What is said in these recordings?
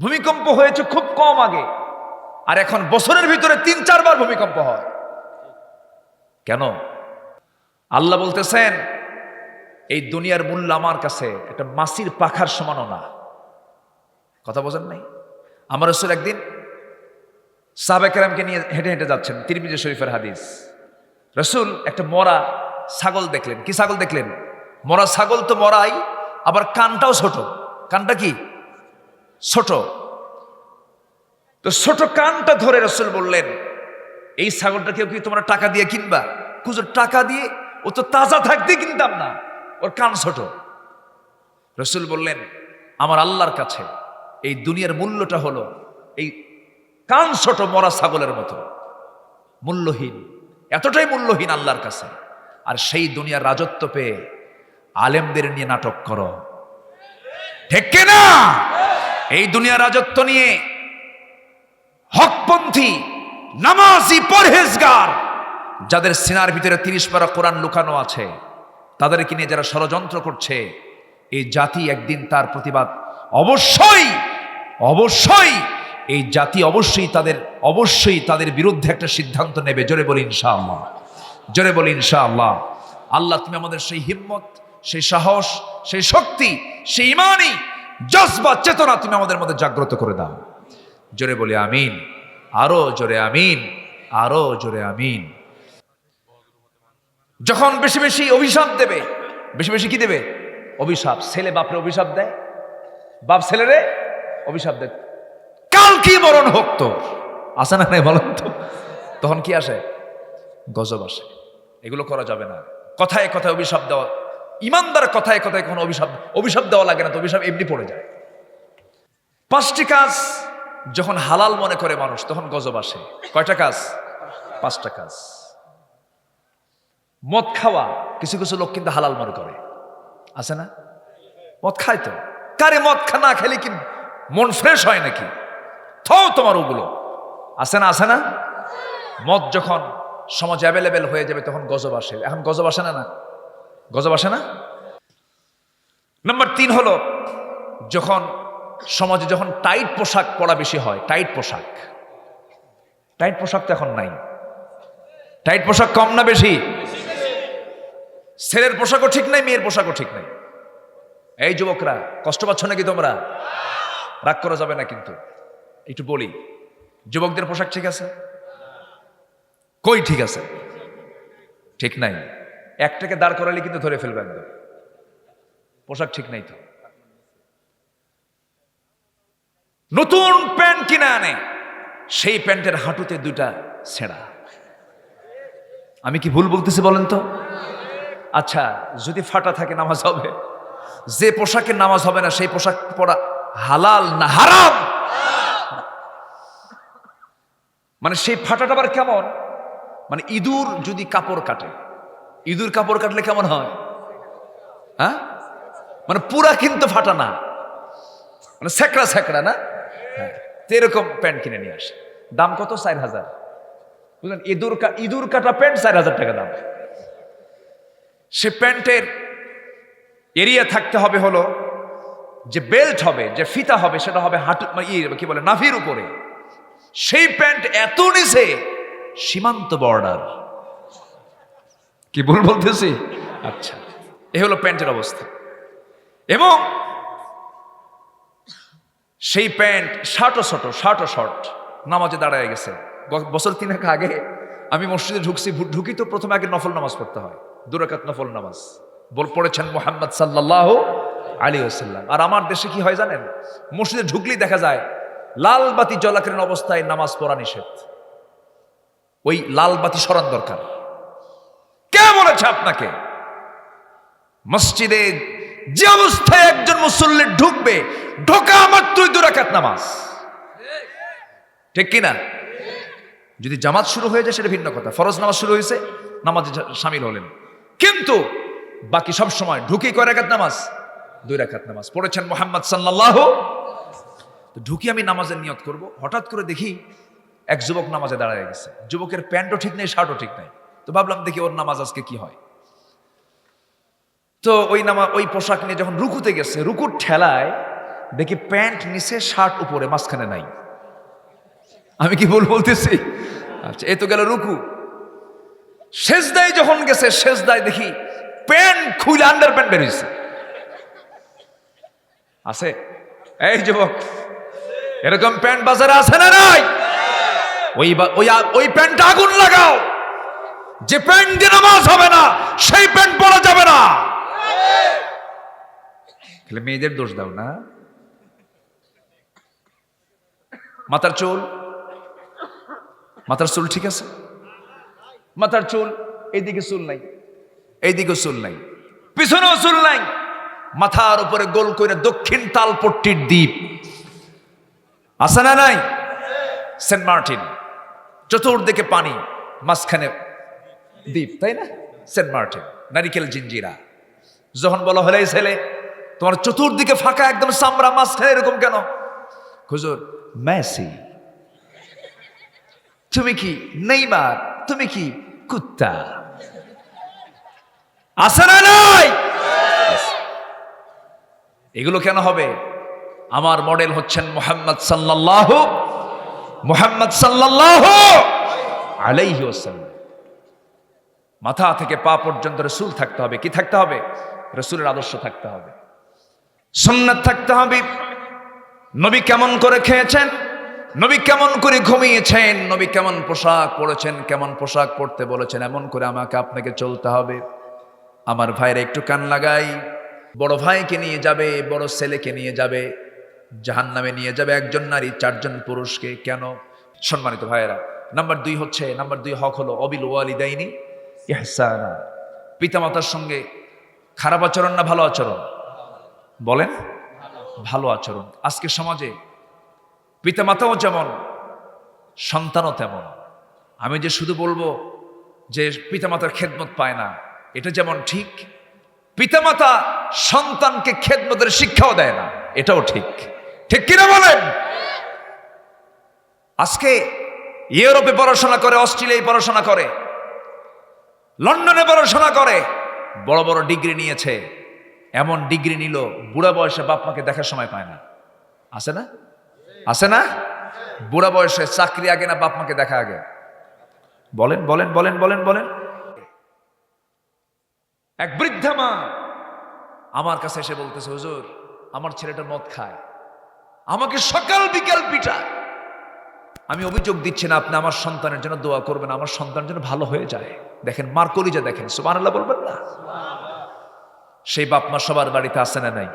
ভূমিকম্প হয়েছে খুব কম আগে। আর এখন বছরের ভিতরে তিন, চারবার ভূমিকম্প হয়। কেন? আল্লাহ বলতেছেন, এই দুনিয়ার মূল্য আমার কাছে একটা মাসির পাখার সমানও না। কথা বোঝেন নাই? আমার রসুল একদিন সাহাবেকেরামকে নিয়ে হেঁটে হেঁটে যাচ্ছেন, তিরমিজি শরীফের হাদিস। রসুল একটা মরা ছাগল দেখলেন। কি ছাগল দেখলেন? মরা ছাগল তো মরাই, আবার কানটাও ছোট। কানটা কি? ছোট। তো ছোট কানটা ধরে রসুল বললেন, এই ছাগলটা কেউ কি তোমরা টাকা দিয়ে কিনবা? কুজোর টাকা দিয়ে? ও তো তাজা থাকতে কিনতাম না। ওর কান ছোট। রসুল বললেন, আমার আল্লাহর কাছে এই দুনিয়ার মূল্যটা হলো এই কান ছোট মরা ছাগলের মতো। মূল্যহীন, এতটাই মূল্যহীন আল্লাহর কাছে। আর সেই দুনিয়ার রাজত্ব পেয়ে আলেমদের নিয়ে নাটক করো। ঠিক না এই দুনিয়ার রাজত্ব নিয়ে হকপন্থী, নামাজি, পরহেজগার, যাদের সিনার ভিতরে তিরিশ পারা কোরআন লুকানো আছে, তাদেরকে নিয়ে যারা ষড়যন্ত্র করছে, এই জাতি একদিন তার প্রতিবাদ অবশ্যই অবশ্যই, এই জাতি অবশ্যই তাদের অবশ্যই তাদের বিরুদ্ধে একটা সিদ্ধান্ত নেবে। জোরে বলি ইনশাআল্লাহ, জোরে বলি ইনশাআল্লাহ। আল্লাহ তুমি আমাদের সেই হিম্মত, সেই সাহস, সেই শক্তি, সেই ইমানই জজবা, চেতনা তুমি আমাদের মধ্যে জাগ্রত করে দাও। জোরে বলি আমিন। আরও জোরে আমিন। আরও জোরে আমিন। যখন বেশি বেশি অভিশাপ দেবে, বেশি বেশি কি দেবে? অভিশাপ। ছেলে বাপরে অভিশাপ দেয়? বাপ ছেলেরে অভিশাপ দেয়। কাল কি মরণ হোক তো আসে না নাই বলেন তো? তখন কি আসে? গজব আসে। এগুলো করা যাবে না। কথায় কথায় অভিশাপ দেওয়া। ইমানদার কথায় কথায় কোনো অভিশাপ অভিশাপ দেওয়া লাগে না তো অভিশাপ এমনি পড়ে যায়। পাঁচটি কাজ যখন হালাল মনে করে মানুষ, তখন গজব আসে। কয়টা কাজ? পাঁচটা কাজ। মদ খাওয়া কিছু কিছু লোক কিন্তু হালাল মনে করে। আছে না? মদ খায় তো। কারে মদ খা, না খেলে কি মন ফ্রেশ হয় নাকি? থাও তোমার ওগুলো। আছে না? আছে না? মদ যখন সমাজ অ্যাভেলেবেল হয়ে যাবে, তখন গজব আসে। এখন গজব আসে না না? গজব আসে না? নাম্বার তিন হলো যখন সমাজে যখন টাইট পোশাক পরা বেশি হয় টাইট পোশাক। টাইট পোশাক তো এখন নাই। টাইট পোশাক কম না বেশি? ছেলের পোশাকও ঠিক নাই, মেয়ের পোশাকও ঠিক নাই। এই যুবকরা, কষ্ট পাচ্ছ নাকি তোমরা? রাগ করা যাবে না কিন্তু। একটু বলি, যুবকদের পোশাক ঠিক আছে? কই ঠিক আছে? ঠিক নাই। একটাকে দাঁড় করালে কিন্তু ধরে ফেলবে একদম। পোশাক ঠিক নাই তো। নতুন প্যান্ট কিনে আনে, সেই প্যান্টের হাঁটুতে দুইটা ছেঁড়া। আমি কি ভুল বলতেছি বলেন তো? আচ্ছা যদি ফাটা থাকে নামাজ হবে। যে পোশাকের নামাজ হবে না, সেই পোশাক পরা হালাল না হারাম? মানে সেই ফাটাটা আবার কেমন? মানে ইঁদুর যদি কাপড় কাটে ইঁদুর কাপড় কাটলে কেমন হয়? হ্যাঁ? মানে পুরা কিন্তু ফাটা না। মানে স্যাকড়া স্যাকড়া না? হ্যাঁ এরকম প্যান্ট কিনে নিয়ে আসে। দাম কত? চার হাজার। বুঝলেন? ইঁদুর ইঁদুর কাটা প্যান্ট চার হাজার টাকা দাম। সে প্যান্টের এরিয়া থাকতে হবে হলো যে বেল্ট হবে, যে ফিতা হবে, সেটা হবে হাঁটু মানে ইয়ে কি বলে, নাভির উপরে। সেই প্যান্ট এত নিচে, সীমান্ত বর্ডার। কি ভুল বলতেছি? আচ্ছা এ হলো প্যান্টের অবস্থা। এবং সেই প্যান্ট শার্টও ছোট, শার্টও শর্ট, নামাজে দাঁড়ায় গেছে। বছর তিনেক আগে আমি মসজিদে ঢুকছি ঢুকি তো প্রথমে আগে নফল নামাজ পড়তে হয় দুরাকাত নফল নামাজ। বল, পড়েছেন মোহাম্মদ সাল্লাহ আলী আসাল্লাম আর আমার দেশে কি হয় জানেন? মসজিদে ঢুকলেই দেখা যায়, লাল বাতি জলাকালীন অবস্থায় নামাজ পড়া নিষেধ। ওই লাল বাতি সরান দরকার। কে বলেছে আপনাকে? মসজিদে যে অবস্থায় একজন মুসল্লি ঢুকবে, ঢোকা মাত্রই দুরাকাত নামাজ। ঠিক কিনা? যদি জামাত শুরু হয়ে যায়, সেটা ভিন্ন কথা। ফরজ নামাজ শুরু হয়েছে, নামাজে সামিল হলেন। কিন্তু বাকি সব সময় ঢুকি কয় রাকাত নামাজ? দুই রাকাত নামাজ। পড়েছেন মোহাম্মদ সাল্লাল্লাহু তো ঢুকি আমি নামাজের নিয়ত করব। হঠাৎ করে দেখি এক যুবক নামাজে দাঁড়ায় গেছে। যুবকের প্যান্টও ঠিক নেই, শার্টও ঠিক নাই। তো ভাবলাম দেখি ওর নামাজ আজকে কি হয়। তো ওই নামা, ওই পোশাক নিয়ে যখন রুকুতে গেছে, রুকুর ঠেলায় দেখি প্যান্ট নিচে, শার্ট উপরে, মাঝখানে নাই। আমি কি বল বলতেছি? আচ্ছা এ তো গেল রুকু। শেষদায় যখন গেছে শেষদায় দেখি প্যান্ট খুলে আন্ডার প্যান্ট বেরিয়েছে আছে? এই যুবক, এরকম প্যান্ট বাজারে আছে না নাই? ওই ওই আ- ওই প্যান্ট আগুন লাগাও। যে প্যান্ট দিয়ে নামাজ হবে না, সেই প্যান্ট পরা যাবে না। তাহলে মেয়েদের দোষ দাও না। মাথার চুল? মাথার চুল ঠিক আছে? মাথার চুল, এইদিকে চুল নাই। এইদিকে চুল নাই। পিছনেও চুল নাই। মাথার উপরে গোল করে দক্ষিণ তালপট্টির দ্বীপ। আছে না নাই? সেন্ট মার্টিন। চতুর্দিকে পানি, মাঝখানে দ্বীপ, তাই না? সেন্ট মার্টিন, নারিকেল জিঞ্জিরা। যখন বলা হলে ছেলে, তোমার চতুর্দিকে ফাঁকা একদম সামরা মাঝখানে এরকম কেন? হুজুর, মেসি, তুমি কি নেইমার? তুমি কি কুত্তা? আছে না নাই? এগুলো কেন হবে? আমার মডেল হচ্ছেন মোহাম্মদ সাল্লাল্লাহ মোহাম্মদ সাল্লাল্লাহ আলাইহি ওয়াসাল্লাম। মাথা থেকে পা পর্যন্ত রসুল থাকতে হবে। কি থাকতে হবে? রসুলের আদর্শ থাকতে হবে। সুন্নাত থাকতে হবে। নবী কেমন করে খেয়েছেন? নবী কেমন করে ঘুমিয়েছেন? নবী কেমন পোশাক পরেছেন? কেমন পোশাক পরতে বলেছেন? এমন করে আমাকে আপনাকে চলতে হবে। আমার ভাইরা একটু কান লাগাই। বড় ভাইকে নিয়ে যাবে, বড় ছেলেকে নিয়ে যাবে জাহান নামে নিয়ে যাবে একজন নারী, চারজন পুরুষকে। কেন? সম্মানিত ভাইয়েরা, নাম্বার দুই হচ্ছে, নাম্বার দুই হক হলো অবিল ওয়ালি দেয়নি ইহসানা। পিতামাতার সঙ্গে খারাপ আচরণ না ভালো আচরণ? বলেন, ভালো আচরণ। আজকে সমাজে পিতামাতাও যেমন, সন্তানও তেমন। আমি যে শুধু বলব যে পিতামাতার খেদমত পায় না, এটা যেমন ঠিক, পিতামাতা সন্তানকে খেদমতের শিক্ষাও দেয় না, এটাও ঠিক। ঠিক কিনা বলেন? আজকে ইউরোপে পড়াশোনা করে, অস্ট্রেলিয়ায় পড়াশোনা করে লন্ডনে পড়াশোনা করে, বড় বড় ডিগ্রি নিয়েছে। এমন ডিগ্রি নিল, বুড়া বয়সে বাপ মাকে দেখার সময় পায় না। আছে না? আছে না? বুড়া বয়সে চাকরি আগে না বাপ মাকে দেখা আগে? বলেন বলেন বলেন বলেন বলেন। এক বৃদ্ধা মা আমার কাছে এসে বলতেছে, হুজুর, আমার ছেলেটা মদ খায়। আমাকে সকাল বিকাল পিটায়। আমি অভিযোগ দিচ্ছি না, আপনি আমার সন্তানের জন্য দোয়া করবেন, আমার সন্তান যেন ভালো হয়ে যায়। দেখেন, মার কলিজা দেখেন সুবান বলবেন না? সেই বাপ মা সবার বাড়িতে আসে না নাই?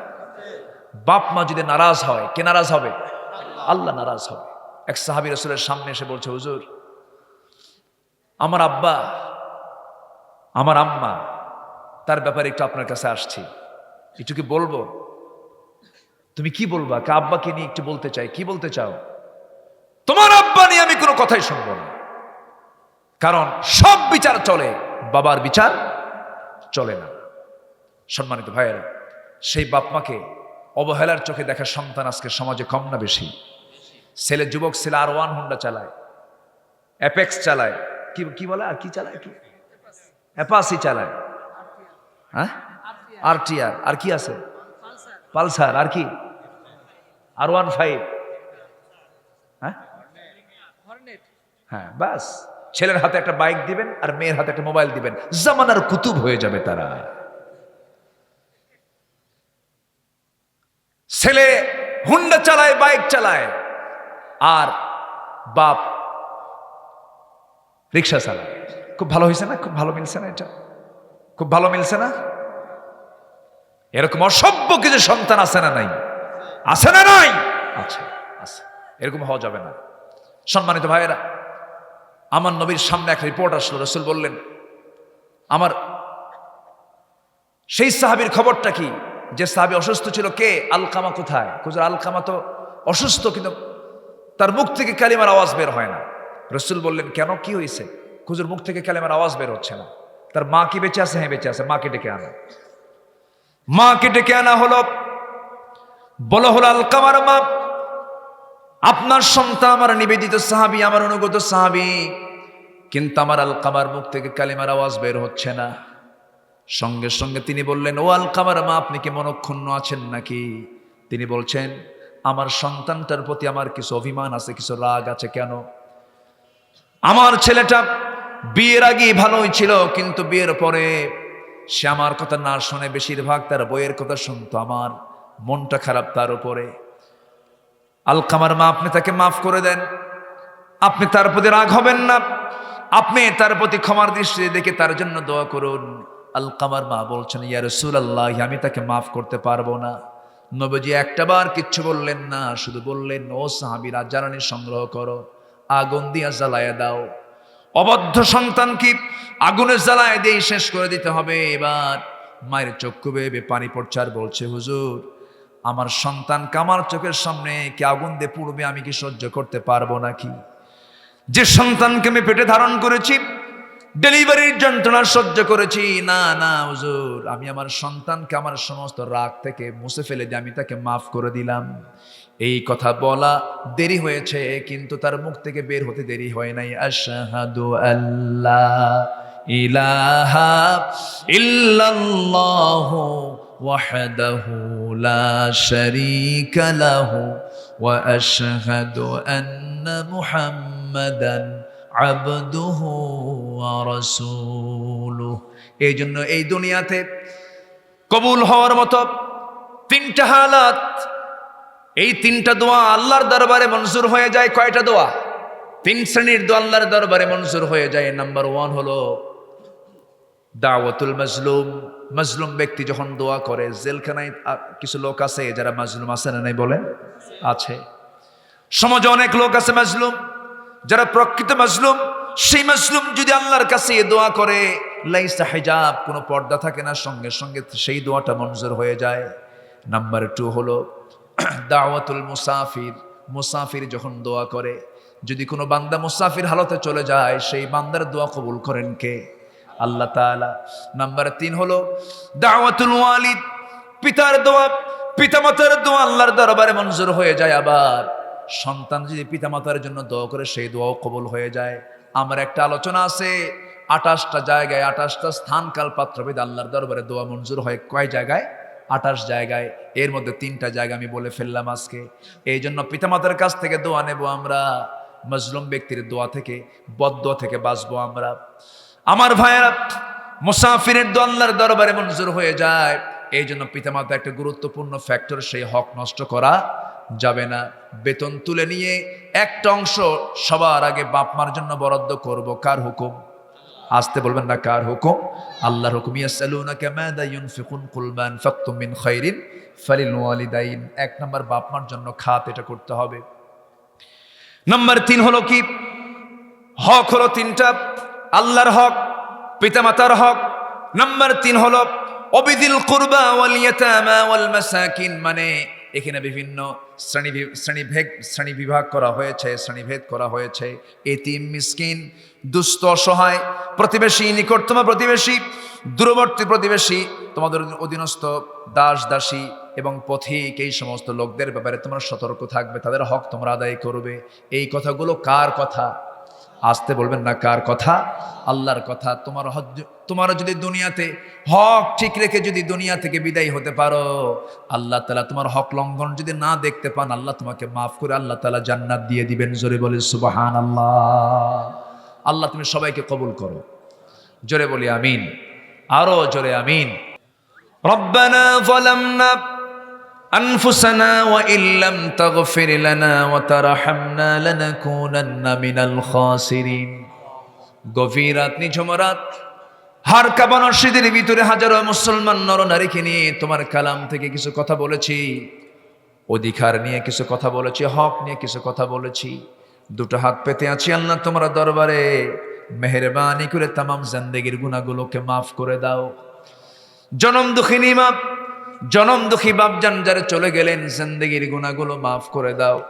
বাপ মা যদি নারাজ হয়, কে নারাজ হবে? আল্লাহ নারাজ হবে। এক সাহাবি রসুলের সামনে এসে বলছে, হুজুর, আমার আব্বা, আমার আম্মা, তার ব্যাপারে একটু আপনার কাছে আসছি। একটু কি বলব? তুমি কি বলবা? কে আব্বাকে নিয়ে একটু বলতে চাই, কি বলতে চাও? তোমার আব্বা নিয়ে আমি কোনো কথাই শুনব না। কারণ সব বিচার চলে, বাবার বিচার চলে না। সম্মানিত ভাইয়েরা, সেই বাপ মাকে অবহেলার চোখে দেখা সন্তান আজকে সমাজে কম না বেশি। ছেলে যুবক, ছেলে আর ওয়ান হোন্ডা চালায়, অ্যাপেক্স চালায়। কি কি বলে? আর কি চালায়? কি? অ্যাপাসি চালায়। হ্যাঁ? আর টি আর আর কি আছে? পালসার। আর কি? R one five. হ্যাঁ বাস। ছেলের হাতে একটা বাইক দিবেন আর মেয়ের হাতে একটা মোবাইল দিবেন। জামানার কুতুব হয়ে যাবে তারা। ছেলে হুন্ডা চালায় বাইক চালায়। আর বাপ রিক্সা চালায়। খুব ভালো হয়েছে না? খুব ভালো মিলছে না এটা? খুব ভালো মিলছে না? এরকম অসভ্য কিছু সন্তান আছে না নাই? আছে না নাই? আচ্ছা আছে। এরকম হওয়া যাবে না। সম্মানিত ভাইয়েরা আমার নবীর সামনে এক রিপোর্ট আসলো, রসুল বললেন, আমার সেই সাহাবির খবরটা কি? যে সাহাবি অসুস্থ ছিল কে? আলকামা কোথায়? খুঁজে আলকামা তো অসুস্থ, কিন্তু তার মুখ থেকে কালিমার আওয়াজ বের হয় না। রসুল বললেন, কেন? কি হয়েছে খুজুর মুখ থেকে কালিমার আওয়াজ বের হচ্ছে না। তার মা কি বেঁচে আছে? হ্যাঁ বেঁচে আছে। মাকে ডেকে আনা? মাকে ডেকে আনা হলো, বলো হলো আলকামার মা। আপনার সন্তান আমার নিবেদিত সাহাবি, আমার অনুগত সাহাবি। কিন্তু আমার আলকামার মুখ থেকে কালিমার আওয়াজ বের হচ্ছে না। সঙ্গে সঙ্গে তিনি বললেন, ও আলকামার, মা, আপনি কি মনক্ষুণ্ণ আছেন নাকি? তিনি বলছেন, আমার সন্তানটার প্রতি আমার কিছু অভিমান আছে, কিছু রাগ আছে কেন? আমার ছেলেটা বিয়ের আগে ভালোই ছিল, কিন্তু বিয়ের পরে সে আমার কথা না শুনে বেশিরভাগ তার বইয়ের কথা শুনতো, আমার মনটা খারাপ তার উপরে। আলকামার মা, আপনি তাকে মাফ করে দেন। আপনি তার প্রতি রাগ হবেন না। আপনি তার প্রতি ক্ষমার দৃষ্টি দেখে তার জন্য দোয়া করুন। আলকামার মা বলছেন, ইয়া রসুল আল্লাহ আমি তাকে মাফ করতে পারব না। নবজি একটাবার কিচ্ছু বললেন না, শুধু বললেন, ও সাহাবিরা জ্বালানি সংগ্রহ করো, আগুন দিয়া জ্বালায় দাও। অবদ্ধ সন্তান কি? আগুনের জ্বালায় দিয়ে শেষ করে দিতে হবে। এবার মায়ের চক্ষু বেয়ে পানি পড়ছে আর বলছে, হুজুর আমার সন্তানকে আমার চোখের সামনে কি আগুন দিয়ে পুড়বে আমি কি সহ্য করতে পারব নাকি? যে সন্তানকে আমি পেটে ধারণ করেছি, ডেলিভারির যন্ত্রণা সহ্য করেছি, না না, হুজুর, আমি আমার সন্তানকে আমার সমস্ত রাগ থেকে মুছে ফেলে দিয়ে আমি তাকে মাফ করে দিলাম। এই কথা বলা দেরি হয়েছে, কিন্তু তার মুখ থেকে বের হতে দেরি হয় নাই। আশহাদু আল্লাহ ইলাহা ইল্লাল্লাহু ওয়াহদাহু লাহু ওয়া আশহাদু আন্না মুহাম্মাদান আবদুহু ওয়া রাসূলুহু। এই জন্য এই দুনিয়াতে কবুল হওয়ার মতো তিনটা হালাত, এই তিনটা দোয়া আল্লাহর দরবারে মঞ্জুর হয়ে যায় কয়টা দোয়া? তিন শ্রেণির দোয়া আল্লাহর দরবারে মঞ্জুর হয়ে যায়। নাম্বার ওয়ান হলো দাওয়াতুল মাজলুম মাজলুম ব্যক্তি যখন দোয়া করে, জেলখানায় কিছু লোক আছে যারা মাজলুম আছে না নাই বলেন? আছে। সমাজে অনেক লোক আছে মাজলুম, যারা প্রকৃত মাজলুম, সেই মাজলুম যদি আল্লাহর কাছে দোয়া করে, লাইসা হিজাব, কোনো পর্দা থাকে না, সঙ্গে সঙ্গে সেই দোয়াটা মঞ্জুর হয়ে যায়। নাম্বার টু হলো, দাওয়াতুল মুসাফির মুসাফির যখন দোয়া করে, যদি কোনো বান্দা মুসাফির হালতে চলে যায়, সেই বান্দার দোয়া কবুল করেন কে? আল্লাহ তাআলা। নাম্বার তিন হলো দাওয়াতুল ওয়ালিদ। পিতার দোয়া, পিতামাতার দোয়া আল্লাহর দরবারে মঞ্জুর হয়ে যায় আবার। সন্তান যদি পিতামাতার জন্য দোয়া করে, সেই দোয়াও কবল হয়ে যায়। আমার একটা আলোচনা আছে, আঠাশটা জায়গায়, আঠাশটা স্থান কাল পাত্রভেদ আল্লাহর দরবারে দোয়া মঞ্জুর হয়। কয় জায়গায়? আঠাশ জায়গায়। এর মধ্যে তিনটা জায়গা আমি বলে ফেললাম আজকে। এই জন্য পিতামাতার কাছ থেকে দোয়া নেব আমরা, মজলুম ব্যক্তির দোয়া থেকে বদোয়া থেকে বাঁচবো আমরা। আমার ভাইয়েরা মুসাফিরের আল্লাহর দরবারে মঞ্জুর হয়ে যায়। এই জন্য পিতামাতা একটা গুরুত্বপূর্ণ ফ্যাক্টর সেই হক নষ্ট করা যাবে না। বেতন তুলে নিয়ে একটা অংশ সবার আগে বাপ মার জন্য বরাদ্দ করব। কার হুকুম? আসতে বলবেন না কার হুকুম? আল্লাহর হুকুম ইয়াসালুনাকা মাযা ইউনফিকুন কুল মা মিন খাইরিন ফালিল ওয়ালিদাইন এক নাম্বার, বাপ মার জন্য খাত এটা করতে হবে। নাম্বার তিন হলো কি? হক হলো তিনটা। আল্লাহর হক, পিতামাতার হক। নাম্বার তিন হলো, অবিদিল কুরবা ওয়াল মানে এখানে বিভিন্ন শ্রেণি শ্রেণীভেদ শ্রেণি বিভাগ করা হয়েছে শ্রেণীভেদ করা হয়েছে। এতিম, মিসকিন, দুস্থ, অসহায়, প্রতিবেশী, নিকটতম প্রতিবেশী, দূরবর্তী প্রতিবেশী, তোমাদের অধীনস্থ, দাস, দাসী এবং পথিক, এই সমস্ত লোকদের ব্যাপারে তোমরা সতর্ক থাকবে, তাদের হক তোমরা আদায় করবে। এই কথাগুলো কার কথা? আসতে বলবেন না, কার কথা? আল্লাহর কথা। তোমার তোমার তোমারও যদি দুনিয়াতে হক ঠিক রেখে যদি দুনিয়া থেকে বিদায় হতে পারো, আল্লাহ তালা তোমার হক লঙ্ঘন যদি না দেখতে পান, আল্লাহ তোমাকে মাফ করে আল্লাহ তালা জান্নাত দিয়ে দিবেন। জোরে বলে সুবাহান আল্লাহ আল্লাহ তুমি সবাইকে কবুল করো। জোরে বলি আমিন। আরও জোরে আমিন। রব্বানা ফলামনা أنفسنا وإن لم تغفر لنا وترحمنا لنكونن من الخاسرين গভীর রাত নিঝুমরাত হার কাবানো শীতের ভিতরে হাজারো মুসলমান নরনারীকে নিয়ে তোমার কালাম থেকে কিছু কথা বলেছি অধিকার নিয়ে কিছু কথা বলেছি হক নিয়ে কিছু কথা বলেছি দুটো হাত পেতে আছি আল্লাহ তোমার দরবারে মেহরবানি করে তামাম জিন্দেগির গুণাগুলোকে মাফ করে দাও জনম দুঃখিনী মাপ জনম দুঃখী বাপজান যারা চলে গেলেন, জিন্দগির গুণাগুলো মাফ করে দাও।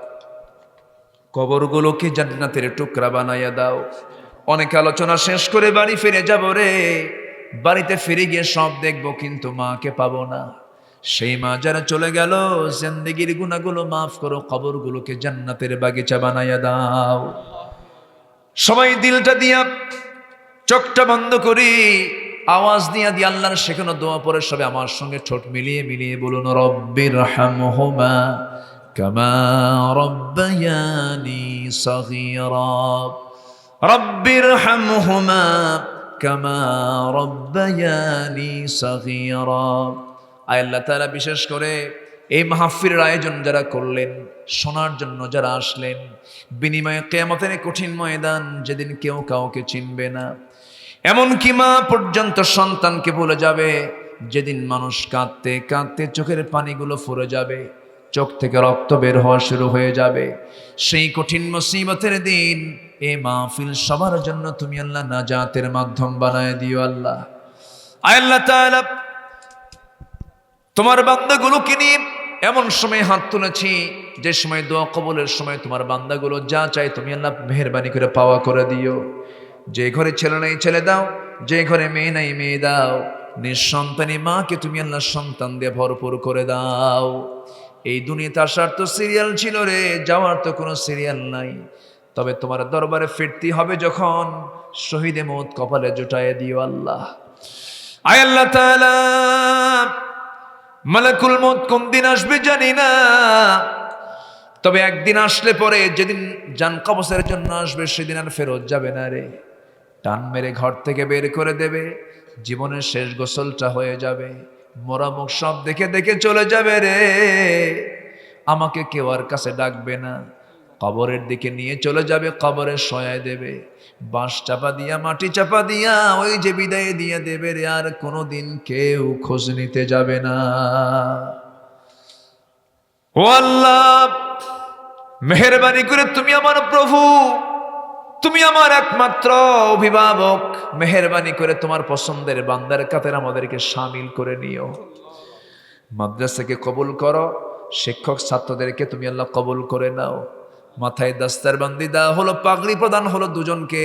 কবরগুলোকে জান্নাতের টুকরা বানাইয়া দাও। অনেক আলোচনা শেষ করে বাড়ি ফিরে যাব রে। বাড়িতে ফিরে গিয়ে সব দেখব, কিন্তু মাকে পাবো না। সেই মা যারা চলে গেল, জিন্দগির গুণাগুলো মাফ করো, কবরগুলোকে জান্নাতের বাগিচা বানাইয়া দাও। সবাই দিলটা দিয়া চোখটা বন্ধ করি। আওয়াজ দিয়ে দিয়ে আল্লাহর শেখানো দোয়া পরে সবে আমার সঙ্গে ঠোঁট মিলিয়ে মিলিয়ে বলুন, রব্বির হামহুমা কামা রব্বায়ানি সগীরা। রব্বির হামহুমা কামা রব্বায়ানি সগীরা। আয় আল্লাহ বিশেষ করে এই মাহফিলের আয়োজন যারা করলেন, শোনার জন্য যারা আসলেন, বিনিময়ে কেয়ামতের এই কঠিন ময়দান যেদিন কেউ কাউকে চিনবে না। এমনকি মা পর্যন্ত সন্তানকে বলে যাবে, যেদিন মানুষ কাঁদতে কাঁদতে চোখের পানিগুলো ফুরে যাবে, চোখ থেকে রক্ত বের হওয়া শুরু হয়ে যাবে। সেই কঠিন মুসিবতের দিন এ মাহফিল সবার জন্য তুমি আল্লাহ না নাজাতের মাধ্যম বানায় দিও আল্লাহ। আল্লাহ তাআলা, তোমার বান্দাগুলোকে নিয়ে এমন সময় হাত তুলেছি, যে সময় দোয়া কবলের সময় তোমার বান্দাগুলো যা চাই তুমি আল্লাহ মেহরবানি করে পাওয়া করে দিও। যে ঘরে ছেলে নাই, ছেলে দাও। যে ঘরে মেয়ে নাই, মেয়ে দাও। নিঃসন্তানী মাকে তুমি আল্লাহ সন্তান দিয়ে ভরপুর করে দাও। এই দুনিয়াতে আসার তো সিরিয়াল ছিল রে, যাওয়ার তো কোনো সিরিয়াল নাই। তবে তোমার দরবারে ফিরতি হবে যখন শহীদে মত কপালে জুটায় দিও আল্লাহ। আয় আল্লাহ মালাকুল মত কোন দিন আসবে জানি না। তবে একদিন আসলে পরে যেদিন জান কবসের জন্য আসবে, সেদিন আর ফেরত যাবে না রে। টান মেরে ঘর থেকে বের করে দেবে। জীবনের শেষ গোসলটা হয়ে যাবে। মোরা মুখ সব দেখে দেখে চলে যাবে রে। আমাকে কেউ আর কাছে ডাকবে না। কবরের দিকে নিয়ে চলে যাবে, কবরে সয়ায় দেবে। বাঁশ চাপা দিয়া, মাটি চাপা দিয়া, ওই যে বিদায় দিয়ে দেবে রে। আর কোনোদিন কেউ খোঁজ নিতে যাবে না। ও আল্লাহ, মেহরবানি করে তুমি আমার প্রভু। তুমি আমার একমাত্র অভিভাবক। মেহরবানি করে তোমার পছন্দের বান্দার কাতের আমাদেরকে সামিল করে নিও। মাদ্রাসাকে কবুল করো, শিক্ষক ছাত্রদেরকে তুমি আল্লাহ কবুল করে নাও। মাথায় দাস্তার বান্দি দেওয়া হলো, পাগড়ি প্রদান হলো দুজনকে।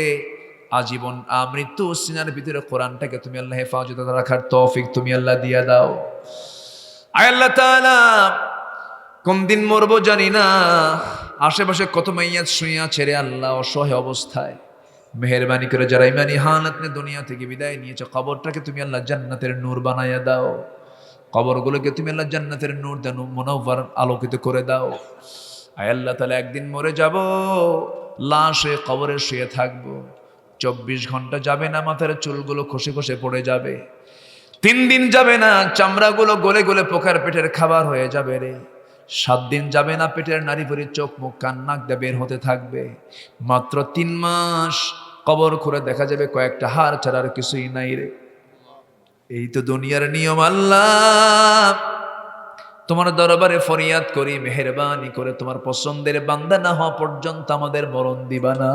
আজীবন আমৃত্যু সিনার ভিতরে কোরআনটাকে তুমি আল্লাহ হেফাজত রাখার তৌফিক তুমি আল্লাহ দিয়া দাও। আয় আল্লাহ কোন দিন মরবো জানি না। আশেপাশে কত মাইয়াত শুইয়া ছেড়ে আল্লাহ অসহায় অবস্থায়। মেহরবানি করে যারা ইমানি হালাত নিয়ে দুনিয়া থেকে বিদায় নিয়েছে, কবরটাকে তুমি আল্লাহ জান্নাতের নূর বানাইয়া দাও। কবরগুলোকে তুমি আল্লাহ জান্নাতের নূর দেন মনোভার আলোকিত করে দাও। আয় আল্লাহ তাহলে একদিন মরে যাব, লাশ কবরে শুয়ে থাকব। চব্বিশ ঘণ্টা যাবে না, মাথার চুলগুলো খসে খসে পড়ে যাবে। তিন দিন যাবে না, চামড়াগুলো গলে গলে পোকার পেটের খাবার হয়ে যাবে রে। সাত দিন যাবে না পেটের নারী ভরি চোখ মুখ কান নাক দিয়ে বের হতে থাকবে। মাত্র তিন মাস কবর করে দেখা যাবে কয়েকটা হার ছাড়া আর কিছুই নাই রে। এই তো দুনিয়ার নিয়ম আল্লাহ। তোমার দরবারে ফরিয়াদ করি, মেহরবানি করে তোমার পছন্দের বান্দা না হওয়া পর্যন্ত আমাদের মরণ দিবা না।